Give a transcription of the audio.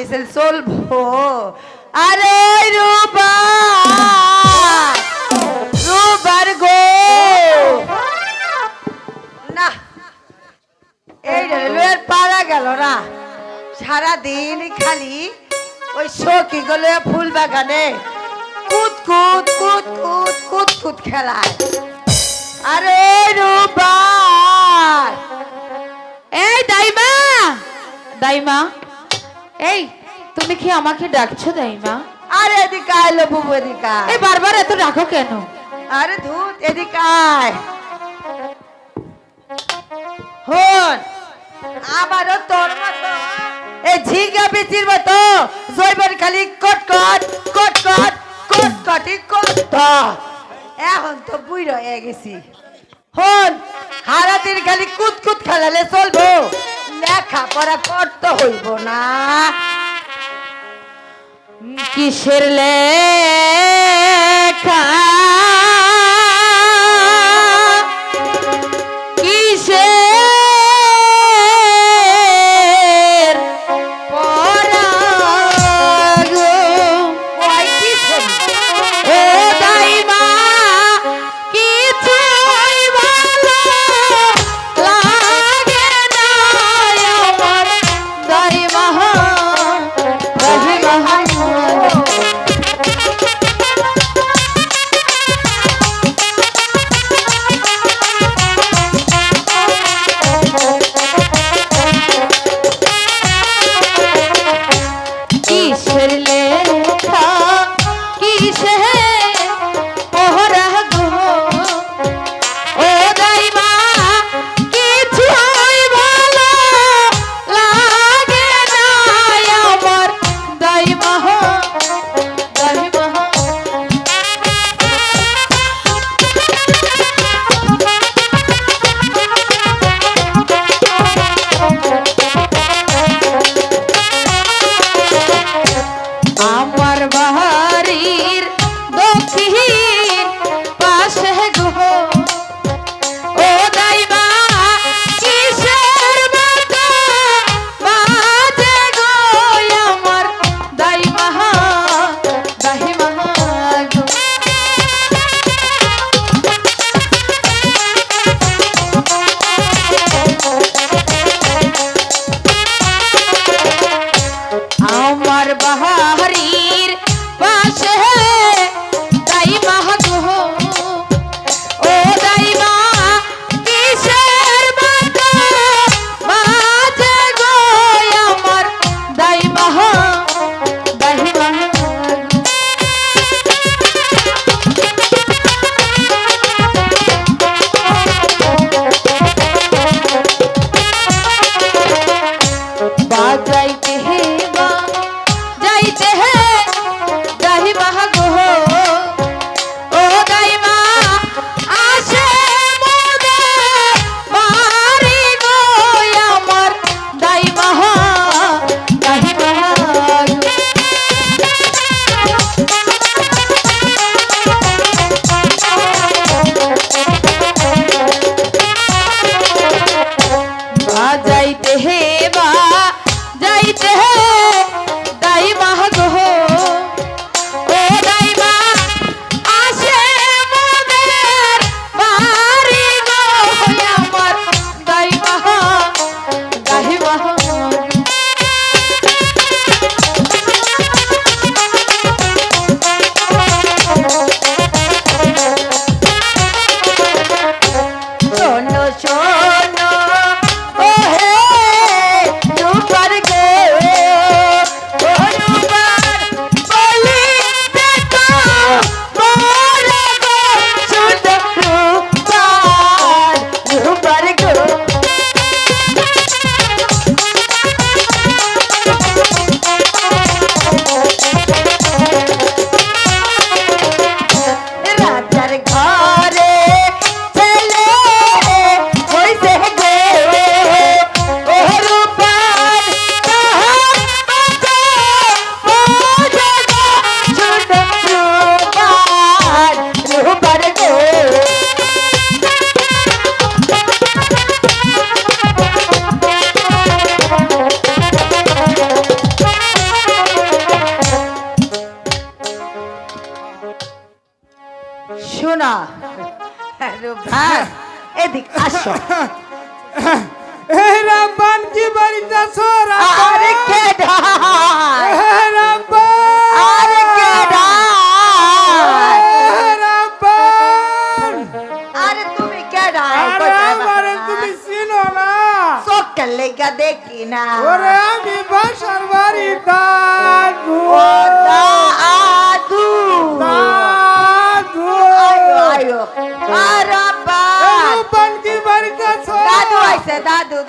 ও আরে রূপা রূপার গো না এই রেলওয়ের পারা গেল না সারাদিন খালি ওই সখী গুলো ফুল বাগানে কুদ কুদ কুদ কুদ কুদ কুদ খেলায় আরে রূপার এই দাইমা দাইমা এই তুমি কি আমাকে ডাকছো দাইমা? আরে এদিকে আয় বুবু এদিকে আয়। এই বারবার এত ডাকো কেন? আরে ধুত এদিকে আয়। হন আমারও তোর মতো। এই ঝিঙ্গা বিচির মতো। জৈবের খালি কটকট কটকট কটকটি কট এখন তো বুড়ো হয়ে গেছি। হন সারাদিন খালি কুতকুত খেলালে চলবো। লেখা পড়া করতে হইব না। কিসের লেখা? বাহারি রূপধান এদিক আসো। এই রাব্বান কি বাড়িতে আছো আরে কে ডায়? রাব্বান আরে কে ডায়? রাব্বান আরে তুমি কে? আরে? তুমি চিনো না। চোখের লেগা দেখি না। ওরে আমি বাসার বাড়ি দাদু। দাদু। দাদু। আয়ো আয়ো। আরে တတဒုတ